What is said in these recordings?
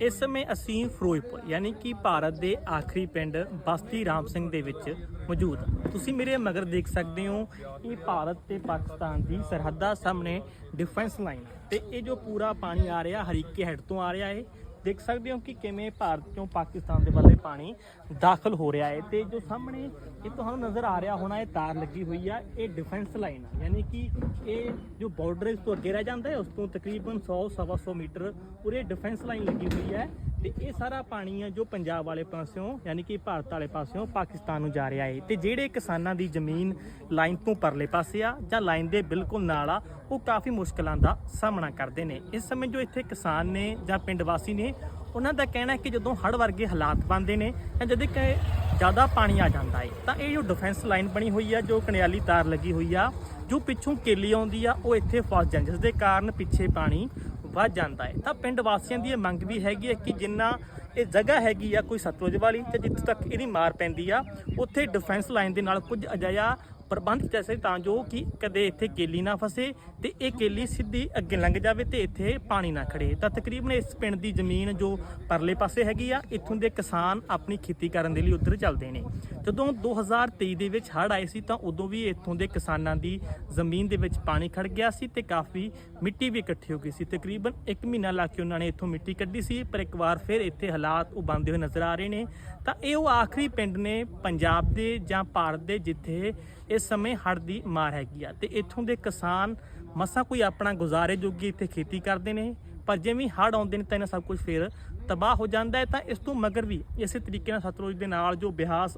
ਇਸ ਸਮੇਂ ਅਸੀਂ ਫਿਰੋਜ਼ਪੁਰ, ਯਾਨੀ ਕਿ ਭਾਰਤ ਦੇ ਆਖਰੀ ਪਿੰਡ ਬਸਤੀ ਰਾਮ ਸਿੰਘ ਦੇ ਵਿੱਚ ਮੌਜੂਦ ਹਾਂ। ਤੁਸੀਂ ਮੇਰੇ ਮਗਰ ਦੇਖ ਸਕਦੇ ਹੋ ਇਹ ਭਾਰਤ ਤੇ ਪਾਕਿਸਤਾਨ ਦੀ ਸਰਹੱਦਾਂ ਸਾਹਮਣੇ ਡਿਫੈਂਸ ਲਾਈਨ ਤੇ ਇਹ ਜੋ ਪੂਰਾ ਪਾਣੀ ਆ ਰਿਹਾ, ਹਰੀਕੇ ਹੈਡ ਤੋਂ ਆ ਰਿਹਾ ਹੈ ਦੇਖ ਸਕਦੇ ਹੋ ਕਿ ਕਿਵੇਂ ਭਾਰਤ ਤੋਂ ਪਾਕਿਸਤਾਨ ਦੇ ਵੱਲੇ ਪਾਣੀ ਦਾਖਲ ਹੋ ਰਿਹਾ ਹੈ ਤੇ ਜੋ ਸਾਹਮਣੇ ਇਹ ਤੁਹਾਨੂੰ ਨਜ਼ਰ ਆ ਰਿਹਾ ਹੋਣਾ, ਇਹ ਤਾਰ ਲੱਗੀ ਹੋਈ ਆ, ਇਹ ਡਿਫੈਂਸ ਲਾਈਨ ਆ। ਯਾਨੀ ਕਿ ਇਹ ਜੋ ਬਾਰਡਰ ਇਸ ਤੋਂ ਅੱਗੇ ਰਹਿ ਜਾਂਦਾ ਹੈ, ਉਸ ਤੋਂ ਤਕਰੀਬਨ 100 ਸਵਾ 100 ਮੀਟਰ ਉਰੇ ਡਿਫੈਂਸ ਲਾਈਨ ਲੱਗੀ ਹੋਈ ਹੈ। ਤੇ ਇਹ ਸਾਰਾ ਪਾਣੀ ਆ ਜੋ ਪੰਜਾਬ ਵਾਲੇ ਪਾਸਿਓਂ, ਯਾਨੀ ਕਿ ਭਾਰਤ ਵਾਲੇ ਪਾਸਿਓਂ ਪਾਕਿਸਤਾਨ ਨੂੰ ਜਾ ਰਿਹਾ ਹੈ ਤੇ ਜਿਹੜੇ ਕਿਸਾਨਾਂ ਦੀ ਜ਼ਮੀਨ ਲਾਈਨ ਤੋਂ ਪਰਲੇ ਪਾਸੇ ਆ ਜਾਂ ਲਾਈਨ ਦੇ ਬਿਲਕੁਲ ਨਾਲ ਆ, ਉਹ ਕਾਫੀ ਮੁਸ਼ਕਲਾਂ ਦਾ ਸਾਹਮਣਾ ਕਰਦੇ ਨੇ। ਇਸ ਸਮੇਂ ਜੋ ਇੱਥੇ ਕਿਸਾਨ ਨੇ ਜਾਂ ਪਿੰਡ ਵਾਸੀ ਨੇ, ਉਹਨਾਂ ਦਾ ਕਹਿਣਾ ਹੈ ਕਿ ਜਦੋਂ ਹੜ੍ਹ ਵਰਗੇ ਹਾਲਾਤ ਬਣਦੇ ਨੇ ਜਾਂ ਜਦੋਂ ਕਿ ਜ਼ਿਆਦਾ ਪਾਣੀ ਆ ਜਾਂਦਾ ਹੈ ਤਾਂ ਇਹ ਜੋ ਡਿਫੈਂਸ ਲਾਈਨ ਬਣੀ ਹੋਈ ਆ, ਜੋ ਕਨਿਆਲੀ ਤਾਰ ਲੱਗੀ ਹੋਈ ਆ, ਜੋ ਪਿੱਛੋਂ ਕੇਲੀ ਆਉਂਦੀ ਆ, ਉਹ ਇੱਥੇ ਫਸ ਜਾਂਦੀ ਜਿਸ ਦੇ ਕਾਰਨ ਪਿੱਛੇ ਪਾਣੀ ਵੱਧ ਜਾਂਦਾ ਹੈ। ਤਾਂ ਪਿੰਡ ਵਾਸੀਆਂ ਦੀ ਇਹ ਮੰਗ ਵੀ ਹੈਗੀ ਹੈ ਕਿ ਜਿੰਨਾ ਇਹ ਜਗ੍ਹਾ ਹੈਗੀ ਆ ਕੋਈ ਸਤਲੁਜ ਵਾਲੀ ਤੇ ਜਿੱਥੇ ਤੱਕ ਇਹਦੀ ਮਾਰ ਪੈਂਦੀ ਆ, ਉੱਥੇ ਡਿਫੈਂਸ ਲਾਈਨ ਦੇ ਨਾਲ ਕੁਝ ਅਜਿਹਾ ਪ੍ਰਬੰਧ ਜੈਸੇ ਤਾਂ ਜੋ ਕਿ ਕਦੇ ਇੱਥੇ ਕੇਲੀ ਨਾ ਫਸੇ ਤੇ ਇਹ ਕੇਲੀ ਸਿੱਧੀ ਅੱਗੇ ਲੰਘ ਜਾਵੇ ਤੇ ਇੱਥੇ ਪਾਣੀ ਨਾ ਖੜੇ। ਤਾਂ ਤਕਰੀਬਨ ਇਸ ਪਿੰਡ ਦੀ ਜ਼ਮੀਨ ਜੋ ਪਰਲੇ ਪਾਸੇ ਹੈਗੀ ਆ, ਇੱਥੋਂ ਦੇ ਕਿਸਾਨ ਆਪਣੀ ਖੇਤੀ ਕਰਨ ਦੇ ਲਈ ਉੱਧਰ ਚੱਲਦੇ ਨੇ। ਜਦੋਂ 2023 ਦੇ ਵਿੱਚ ਹੜ੍ਹ ਆਏ ਸੀ ਤਾਂ ਉਦੋਂ ਵੀ ਇੱਥੋਂ ਦੇ ਕਿਸਾਨਾਂ ਦੀ ਜ਼ਮੀਨ ਦੇ ਵਿੱਚ ਪਾਣੀ ਖੜ ਗਿਆ ਸੀ ਤੇ ਕਾਫੀ ਮਿੱਟੀ ਵੀ ਇਕੱਠੀ ਹੋ ਗਈ ਸੀ। ਤਕਰੀਬਨ 1 ਮਹੀਨਾ ਲਾ ਕੇ ਉਹਨਾਂ ਨੇ ਇੱਥੋਂ ਮਿੱਟੀ ਕੱਢੀ ਸੀ, ਪਰ ਇੱਕ ਵਾਰ ਫਿਰ ਇੱਥੇ ਹਾਲਾਤ ਉਹ ਬੰਦੇ ਹੋਏ ਨਜ਼ਰ ਆ ਰਹੇ ਨੇ। ਤਾਂ ਇਹ ਉਹ ਆਖਰੀ ਪਿੰਡ ਨੇ ਪੰਜਾਬ ਦੇ ਜਾਂ ਭਾਰਤ ਦੇ, ਜਿੱਥੇ ਇਸ ਸਮੇਂ ਹੜ੍ਹ ਦੀ ਮਾਰ ਹੈਗੀ ਆ। ਤੇ ਇੱਥੋਂ ਦੇ ਕਿਸਾਨ ਮਸਾਂ ਕੋਈ ਆਪਣਾ ਗੁਜ਼ਾਰੇ ਜੋਗੀ ਇੱਥੇ ਖੇਤੀ ਕਰਦੇ ਨੇ, ਪਰ ਜਿਵੇਂ ਹੜ੍ਹ ਆਉਂਦੇ ਨੇ ਤਾਂ ਇਹਨਾਂ ਸਭ ਕੁਝ ਫਿਰ ਤਬਾਹ ਹੋ ਜਾਂਦਾ ਹੈ। ਤਾਂ ਇਸ ਤੋਂ ਮਗਰ ਵੀ ਇਸੇ ਤਰੀਕੇ ਨਾਲ ਸਤਲੁਜ ਦੇ ਨਾਲ ਜੋ ਬਿਆਸ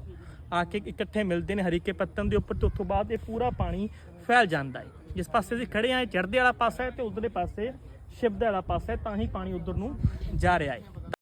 ਆ ਕੇ ਇਕੱਠੇ ਮਿਲਦੇ ਨੇ ਹਰੀਕੇ ਪੱਤਨ ਦੇ ਉੱਪਰ, ਤੇ ਉਸ ਤੋਂ ਬਾਅਦ ਇਹ ਪੂਰਾ ਪਾਣੀ ਫੈਲ ਜਾਂਦਾ ਹੈ। ਜਿਸ ਪਾਸੇ ਅਸੀਂ ਖੜੇ ਆ ਚੜ੍ਹਦੇ ਵਾਲਾ ਪਾਸਾ ਹੈ ਤੇ ਉਧਰਲੇ ਪਾਸੇ ਸ਼ਿਵਦੇ ਵਾਲਾ ਪਾਸਾ ਹੈ, ਤਾਂ ਹੀ ਪਾਣੀ ਉਧਰ ਨੂੰ ਜਾ ਰਿਹਾ ਹੈ।